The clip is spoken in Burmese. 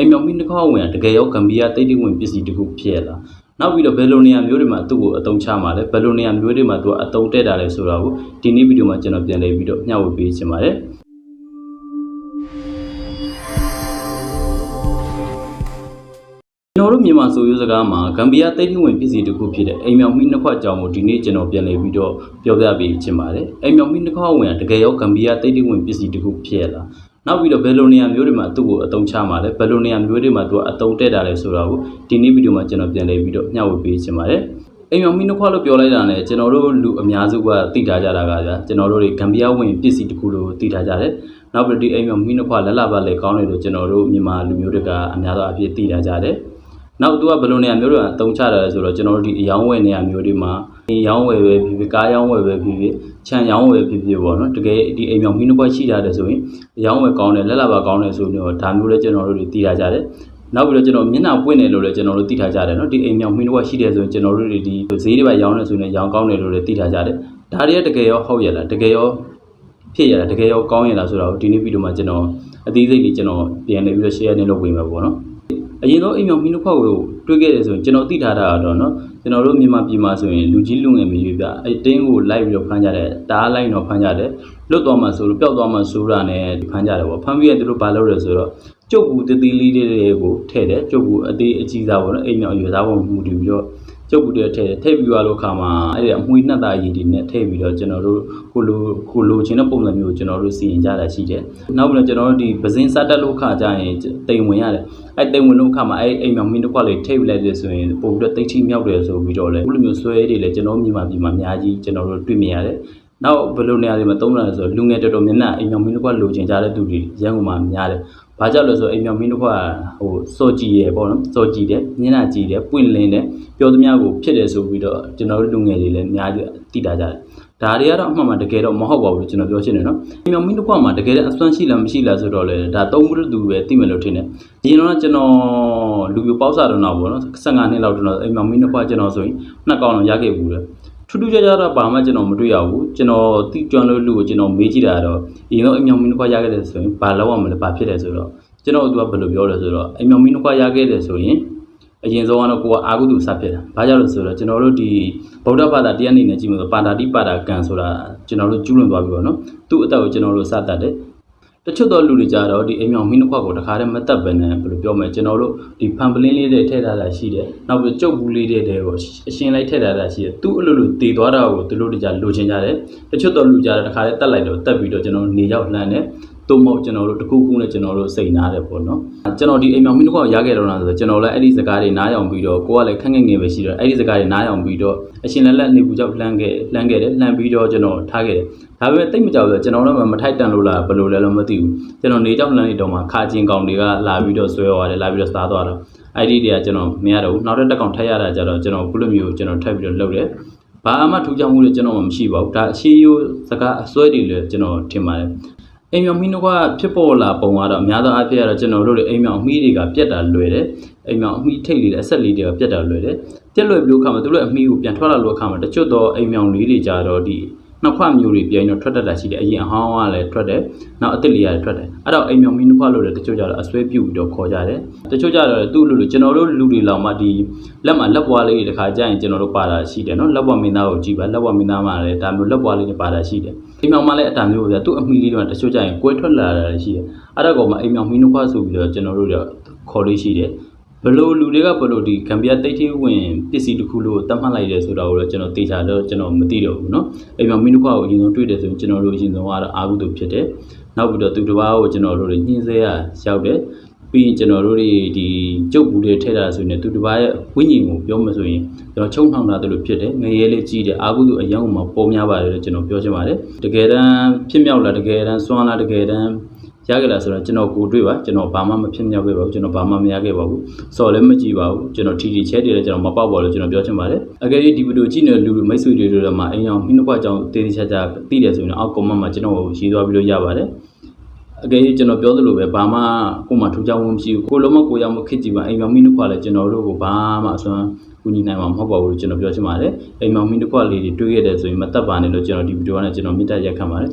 အိမ်မြောင်မိနှစ်ခေါက်ဝင်တကယ်ရောဂမ်ဘီယာတိတ်တိတ်ဝင်ပစ္စည်းတစ်ခုဖြစ်ရလားနောက်ပြီးတော့ဘယ်လိုနေရာမျိုးတွေမှာသူ့ကိုအသုံးချမှာလဲဘယ်လိုနေရာမျိုးတွေမှာသူကအသုံးတက်တာလဲဆိုတာကိုဒီနေ့ဗီဒီယိုမှာကျွန်တော်ပြန်လည်ပြီးတော့မျှဝေပေးချင်ပါတယ်ကျွန်တော်တို့မြန်မာဆိုရိုးစကားမှာဂမ်ဘီယာတိတ်တိတ်ဝင်ပစ္စည်းတစ်ခုဖြစ်တဲ့အိမ်မြောင်မိနှစ်ခွက်ကြောင်ကိုဒီနေ့ကျွန်တော်ပြန်လည်ပြီးတော့ပြောပြပေးချင်ပါတယ်အိမ်မြောင်မိနှစ်ခွက်ဝင်တကယ်ရောဂမ်ဘီယာတိတ်တိတ်ဝင်ပစ္စည်းတစ်ခုဖြစ်ရလား နောက်ပြီးတော့ဘယ်လိုနေရာမျိုးတွေမှာသူ့ကိုအသုံးချမှာလဲဘယ်လိုနေရာမျိုးတွေမှာသူကအသုံးတက်တာလဲဆိုတာကိုဒီနေ့ဗီဒီယိုမှာကျွန်တော်ပြန်လည်ပြီးတော့မျှဝေပေးချင်ပါတယ်အိမ်မြောင်မိနှစ်ခွက်လို့ပြောလိုက်တာနဲ့ကျွန်တော်တို့လူအများစုကသိထားကြတာကကြာကျွန်တော်တို့တွေဂမ်ဘီယာဝင်ပစ္စည်းတစ်ခုလို့သိထားကြတယ်နောက်ပြီးဒီအိမ်မြောင်မိနှစ်ခွက်လက်လပါလေကောင်းတယ်လို့ကျွန်တော်တို့မြန်မာလူမျိုးတွေကအများသောအားဖြင့်သိထားကြတယ်နောက်သူကဘယ်လိုနေရာမျိုးတွေအသုံးချတာလဲဆိုတော့ကျွန်တော်တို့ဒီအယောင်းဝယ်နေရာမျိုးတွေမှာဒီ ရောင်းဝယ်ပဲဖြစ်ဖြစ်ကားရောင်းဝယ်ပဲဖြစ်ဖြစ်ခြံရောင်းဝယ်ဖြစ်ဖြစ်ပေါ့နော်တကယ်ဒီအိမ်မြောင်မိနှပွက်ရှိတာတယ်ဆိုရင်ရောင်းဝယ်ကောင်းတယ်လက်လာပါကောင်းတယ်ဆိုရင်တော့ဒါမျိုးလည်းကျွန်တော်တို့တွေသိရကြတယ်နောက်ပြီးတော့ကျွန်တော်မျက်နှာပွင့်တယ်လို့လည်းကျွန်တော်တို့သိထားကြတယ်နော်ဒီအိမ်မြောင်မိနှပွက်ရှိတယ်ဆိုရင်ကျွန်တော်တို့တွေဒီဈေးတွေပါရောင်းနေဆိုရင်ရောင်းကောင်းတယ်လို့လည်းသိထားကြတယ်ဒါတွေကတကယ်ရောဟုတ်ရလားတကယ်ရောဖြစ်ရတာတကယ်ရောကောင်းရလားဆိုတော့ဒီနေ့ဗီဒီယိုမှာကျွန်တော်အသေးစိတ်လေးကျွန်တော်ပြန်နေပြီးတော့ share နေလို့ဝင်မှာပေါ့နော်အရင်ဆုံးအိမ်မြောင်မိနှပွက်ကိုတွေ့ခဲ့တယ်ဆိုရင်ကျွန်တော်သိထားတာတော့နော် ကျွန်တော်တို့မြန်မာပြည်မှာဆိုရင်လူကြီးလူငယ်မရွေးပြအဲတင်းကိုလိုက်ပြီးတော့ဖမ်းကြတယ်တားလိုက်တော့ဖမ်းကြတယ်လွတ်သွားမှဆိုလို့ပျောက်သွားမှဆိုတာနဲ့ဖမ်းကြတယ်ပေါ့ဖမ်းပြီးရင်သူတို့ဘာလုပ်လဲဆိုတော့ ကျုပ်ဘူးတသေးလေးတွေကိုထည့်တယ်ကျုပ်ဘူးအသေးအကြီးစားပေါ့နော်အိမ်မြောင်ရွေစားပုံမူတည်ပြီးတော့ကျုပ်ဘူးတွေထည့်တယ်ထည့်ပြီးသွားလို့ခါမှာအဲ့ဒီအမွှေးနှက်သားရည်တွေနဲ့ထည့်ပြီးတော့ကျွန်တော်တို့ကိုလိုကိုလိုချင်တဲ့ပုံစံမျိုးကိုကျွန်တော်တို့စီရင်ကြတာရှိတယ်နောက်ပြီးတော့ကျွန်တော်တို့ဒီပဇင်းစားတက်လို့ခါကြရင်တိမ်ဝင်ရတယ်အဲ့တိမ်ဝင်လို့အခါမှာအဲ့အိမ်မြောင်မင်းတစ်ခွက်လေးထိပ်လိုက်တယ်ဆိုရင်ပို့ပြီးတော့တိတ်ထိမြောက်တယ်ဆိုပြီးတော့လေအခုလိုမျိုးဆွဲတွေလည်းကျွန်တော်မြန်မာပြည်မှာအများကြီးကျွန်တော်တို့တွေ့မြင်ရတယ်။နောက်ဘယ်လိုနေရာတွေမှာသုံးလာလဲဆိုတော့လူငယ်တော်တော်များများအိမ်မြောင်မင်းတစ်ခွက်လိုချင်ကြတဲ့သူတွေရန်ကုန်မှာများတယ်။ ဘာကြောင့်လဲဆိုတော့အိမ်မြောင်မင်းတစ်ခွက်ဟိုစောကြည့်ရပေါ့နော်။စောကြည့်တယ်၊ညနာကြည့်တယ်၊ပွင့်လင်းတယ်ပြောသမျှကိုဖြစ်တယ်ဆိုပြီးတော့ကျွန်တော်တို့လူငယ်တွေလည်းအများကြီးသိတာကြတယ်။ဒါတွေကတော့အမှန်မှန်တကယ်တော့မဟုတ်ပါဘူးလို့ကျွန်တော်ပြောချင်တယ်နော်။မြောင်မင်းတစ်ခွက်မှာတကယ်တဲ့အစွမ်းရှိလားမရှိလားဆိုတော့လေဒါသုံးမှုတူပဲသိမယ်လို့ထင်တယ်။ဒီတော့ကျွန်တော်လူပြပေါက်စားတော့တော့ဗောနော်15နှစ်လောက်တော့အိမ်မြောင်မင်းတစ်ခွက်ကျွန်တော်ဆိုရင်နှစ်ကောင်တော့ရခဲ့ဘူးလေ။ ထူးထူးခြားခြားတော့ဘာမှကျွန်တော်မတွေ့ရဘူး။ကျွန်တော်တိကျွမ်းလို့လူကိုကျွန်တော်မေးကြည့်တာတော့အရင်တော့အိမ်မြောင်မင်းတစ်ခွက်ရခဲ့တယ်ဆိုရင်ဘာလောက်ရမလဲဘာဖြစ်တယ်ဆိုတော့ကျွန်တော်တို့ကဘယ်လိုပြောလဲဆိုတော့အိမ်မြောင်မင်းတစ်ခွက်ရခဲ့တယ်ဆိုရင်အရင်ဆုံးကတော့ကိုကအာဟုတုစဖြစ်တယ်။ဘာကြောင့်လဲဆိုတော့ကျွန်တော်တို့ဒီဗုဒ္ဓဘာသာတရားအနေနဲ့ကြည့်လို့ပါတာတိပါတာကံဆိုတာကျွန်တော်တို့ကျူးလွန်သွားပြီပေါ့နော်။သူ့အသက်ကိုကျွန်တော်တို့စတတ်တယ်။ တချို့သောလူတွေကြတော့ဒီအိမ်မြောင်မင်းတစ်ခွက်ကိုတခါတည်းမတက်ပဲနဲ့ဘယ်လိုပြောမလဲကျွန်တော်တို့ဒီဖန်ပလင်းလေးတွေထည့်ထားတာရှိတယ်။နောက်ပြီးကြုတ်ဘူးလေးတွေတွေကိုအရှင်လိုက်ထည့်ထားတာရှိတယ်။သူ့အလိုလိုတည်သွားတာကိုသူတို့တွေကလိုချင်ကြတယ်။တချို့သောလူကြတော့တခါတည်းတက်လိုက်တော့တက်ပြီးတော့ကျွန်တော်နေရောက်လှမ်းတယ်။သို့မဟုတ်ကျွန်တော်တို့တခုခုနဲ့ကျွန်တော်တို့စိတ်နာတယ်ပေါ့နော်ကျွန်တော်ဒီအိမ်မြောင်မင်းတစ်ခေါက်ရခဲ့တော့လားဆိုတော့ကျွန်တော်လည်းအဲ့ဒီစကားတွေနားယောင်ပြီးတော့ကိုကလည်းခက်ငယ်ငယ်ပဲရှိတော့အဲ့ဒီစကားတွေနားယောင်ပြီးတော့အရှင်လက်လက်နေပူကြောက်လှမ်းခဲ့လှမ်းခဲ့တယ်လှမ်းပြီးတော့ကျွန်တော်ထားခဲ့တယ် ဒါပေမဲ့တိတ်မကြောက်ဆိုကျွန်တော်လည်းမထိုက်တန်လို့လားဘယ်လိုလဲလို့မသိဘူးကျွန်တော်နေကြောက်လှမ်းနေတော့မှခါချင်းကောင်တွေကလာပြီးတော့ဆွဲသွားတယ်လာပြီးတော့စားသွားတော့အဲ့ဒီတွေကကျွန်တော်မရတော့ဘူးနောက်တစ်တက်ကောင်ထက်ရတာကြတော့ကျွန်တော်ခုလိုမျိုးကျွန်တော်ထပ်ပြီးတော့လှုပ်တယ်ဘာမှထူးခြားမှုတွေကျွန်တော်မှမရှိပါဘူးဒါအရှိရိုးစကားအစွဲတွေလည်းကျွန်တော်ထင်ပါတယ်အိမ်မြောင်မီနိုကဖြစ်ပေါ်လာပုံကတော့အများသောအားဖြင့်ကတော့ကျွန်တော်တို့တွေအိမ်မြောင်မီတွေကပြက်တာလွယ်တယ်အိမ်မြောင်အမီထိတ်လေးတဲ့အဆက်လေးတွေကပြက်တာလွယ်တယ်ပြက်လွယ်ပြီးလို့ခါမှာသူတို့အမီကိုပြန်ထွက်လာလို့ခါမှာတချို့တော့အိမ်မြောင်လေးတွေကြတော့ဒီ နှစ်ခွမျိုးတွေပြန်တော့ထွက်တတ်တာရှိတယ်အရင်အဟောင်းကလည်းထွက်တယ်နောက်အစ်စ်လေးရတယ်ထွက်တယ်အဲ့တော့အိမ်မြောင်မီနှစ်ခွလို့လည်းတချို့ကြတော့အစွဲပြုတ်ပြီးတော့ခေါ်ကြတယ်တချို့ကြတော့သူ့လူလူကျွန်တော်တို့လူတွေလောက်မှဒီလက်မှာလက်ပွားလေးတွေတခါကြရင်ကျွန်တော်တို့ပါတာရှိတယ်နော်လက်ပွားမင်းသားကိုကြည့်ပါလက်ပွားမင်းသားမှာလည်းဒါမျိုးလက်ပွားလေးတွေပါတာရှိတယ်အိမ်မြောင်မှလည်းအတန်မျိုးပဲသူ့အမီလေးတွေတချို့ကြရင်ကွဲထွက်လာတာရှိတယ်အဲ့တော့ကောင်မှအိမ်မြောင်မီနှစ်ခွဆိုပြီးတော့ကျွန်တော်တို့ခေါ်လေးရှိတယ် ဘလို့လူတွေကဘလို့ဒီဂမ်ဘီယာတိတ်ထိဝင်ပစ္စည်းတစ်ခုလို့တတ်မှတ်လိုက်တယ်ဆိုတာကိုတော့ကျွန်တော်သိချာတော့ကျွန်တော်မသိတော့ဘူးเนาะအိမ်မှာမင်းတို့ခွာကိုအရင်ဆုံးတွေ့တယ်ဆိုရင်ကျွန်တော်တို့အရင်ဆုံးကတော့အာဟုတုဖြစ်တယ်နောက်ပြီးတော့သူတစ်ပါးကိုကျွန်တော်တို့ညှင်းဆဲရရောက်တယ်ပြီးရင်ကျွန်တော်တို့တွေဒီကျုပ်ဘူးတွေထည့်တာဆိုရင်သူတစ်ပါးရဲ့ဝိညာဉ်ကိုပြောမှဆိုရင်ကျွန်တော်ချုံနှောင်တာတို့လိုဖြစ်တယ်ငရဲလေးကြီးတယ်အာဟုတုအယံမှာပေါ်များပါတယ်လို့ကျွန်တော်ပြောချင်ပါတယ်တကယ်တမ်းဖြစ်မြောက်လားတကယ်တမ်းစွမ်းလားတကယ်တမ်း ရခဲ့လားဆိုတော့ကျွန်တော်ကိုတွေ့ပါကျွန်တော်ဘာမှမဖြစ်မြောက်ခဲ့ပါဘူးကျွန်တော်ဘာမှမရခဲ့ပါဘူးစော်လည်းမကြည့်ပါဘူးကျွန်တော်ထီထီချဲတယ်လည်းကျွန်တော်မပေါက်ပါလို့ကျွန်တော်ပြောချင်ပါတယ်အကယ်၍ဒီဗီဒီယိုကြည့်နေတဲ့လူတွေမိတ်ဆွေတွေတို့မှာအိမ်အောင်မိနစ်ခွအကြောင်းတေးသေးချာချာသိတယ်ဆိုရင်အောက်ကွန်မန့်မှာကျွန်တော်ကိုရေးသွားပြီးလို့ရပါတယ်အကယ်၍ကျွန်တော်ပြောသလိုပဲဘာမှကိုယ်မှထူးခြားမှုမရှိဘူးကိုလုံးမကိုရမခစ်ကြည့်ပါအိမ်အောင်မိနစ်ခွလည်းကျွန်တော်တို့ကိုဘာမှအစွမ်းကူညီနိုင်မှာမဟုတ်ပါဘူးလို့ကျွန်တော်ပြောချင်ပါတယ်အိမ်အောင်မိနစ်ခွလေးတွေတွေးခဲ့တယ်ဆိုရင်မတက်ပါနဲ့လို့ကျွန်တော်ဒီဗီဒီယိုကနေကျွန်တော်မေတ္တာရက်ခံပါတယ်